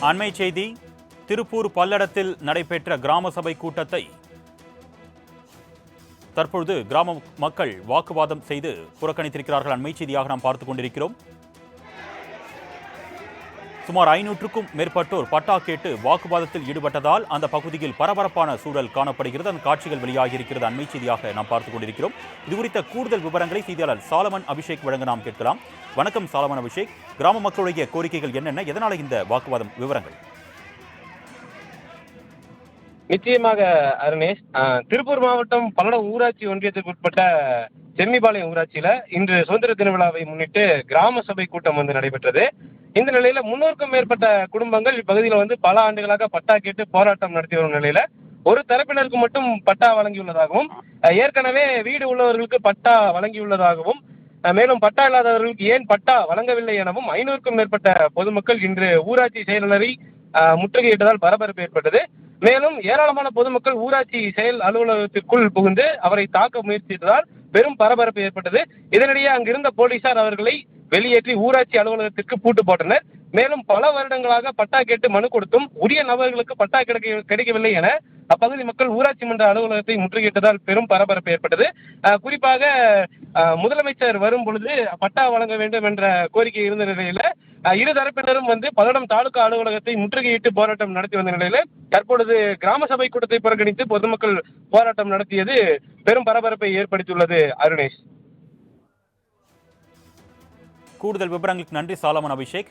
அண்மை செய்தி திருப்பூர் பல்லடத்தில் நடைபெற்ற கிராம சபை கூட்டத்தை தற்பொழுது கிராம மக்கள் வாக்குவாதம் செய்து புறக்கணித்திருக்கிறார்கள். அண்மை செய்தியாக நாம் பார்த்துக் கொண்டிருக்கிறோம். சுமார் ஐநூற்றுக்கும் மேற்பட்டோர் பட்டா கேட்டு வாக்குவாதத்தில் ஈடுபட்டதால் அந்த பகுதியில் பரபரப்பான சூழல் காணப்படுகிறது. அந்த காட்சிகள் வெளியாகியிருக்கிறது. அண்மை செய்தியாக நாம் பார்த்துக் கொண்டிருக்கிறோம். இது குறித்த கூடுதல் விவரங்களை செய்தியாளர் சாலமன் அபிஷேக் வழங்க நாம் கேட்கலாம். வணக்கம் சாலமன் அபிஷேக். கிராம மக்களுடைய கோரிக்கைகள் என்னென்ன? எதனால் இந்த வாக்குவாதம் விவரங்கள்? நிச்சயமாக அருணேஷ் திருப்பூர் மாவட்டம் பல்லடம் ஊராட்சி ஒன்றியத்துக்கு உட்பட்ட செம்மிபாளையம் ஊராட்சியில இன்று சுதந்திர தின விழாவை முன்னிட்டு கிராம சபை கூட்டம் வந்து நடைபெற்றது. இந்த நிலையில முன்னூறுக்கும் மேற்பட்ட குடும்பங்கள் இப்பகுதியில் வந்து பல ஆண்டுகளாக பட்டா கேட்டு போராட்டம் நடத்தி வரும் நிலையில ஒரு தரப்பினருக்கு மட்டும் பட்டா வழங்கியுள்ளதாகவும் ஏற்கனவே வீடு உள்ளவர்களுக்கு பட்டா வழங்கியுள்ளதாகவும் மேலும் பட்டா இல்லாதவர்களுக்கு ஏன் பட்டா வழங்கவில்லை எனவும் ஐநூறுக்கும் மேற்பட்ட பொதுமக்கள் இன்று ஊராட்சி செயலாளரை முற்றுகையிட்டதால் பரபரப்பு ஏற்பட்டது. மேலும் ஏராளமான பொதுமக்கள் ஊராட்சி செயல் அலுவலகத்திற்குள் புகுந்து அவரை தாக்க முயற்சித்ததால் பெரும் பரபரப்பு ஏற்பட்டது. இதனிடையே அங்கிருந்த போலீசார் அவர்களை வெளியேற்றி ஊராட்சி அலுவலகத்திற்கு பூட்டு போட்டனர். மேலும் பல வருடங்களாக பட்டா கேட்டு மனு கொடுத்தும் உரிய நபர்களுக்கு பட்டா கிடைக்க கிடைக்கவில்லை என அப்பகுதி மக்கள் ஊராட்சி மன்ற அலுவலகத்தை முற்றுகையிட்டதால் பெரும் பரபரப்பு ஏற்பட்டது. குறிப்பாக முதலமைச்சர் வரும் பொழுது பட்டா வழங்க வேண்டும் என்ற கோரிக்கை இருந்த நிலையில இரு தரப்பினரும் வந்து பல்லடம் தாலுகா அலுவலகத்தை முற்றுகையிட்டு போராட்டம் நடத்தி வந்த நிலையில தற்பொழுது கிராம சபை கூட்டத்தை புறக்கணித்து பொதுமக்கள் போராட்டம் நடத்தியது பெரும் பரபரப்பை ஏற்படுத்தியுள்ளது. அருணேஷ். கூடுதல் விவரங்களுக்கு நன்றி. சாலமன் அபிஷேக்.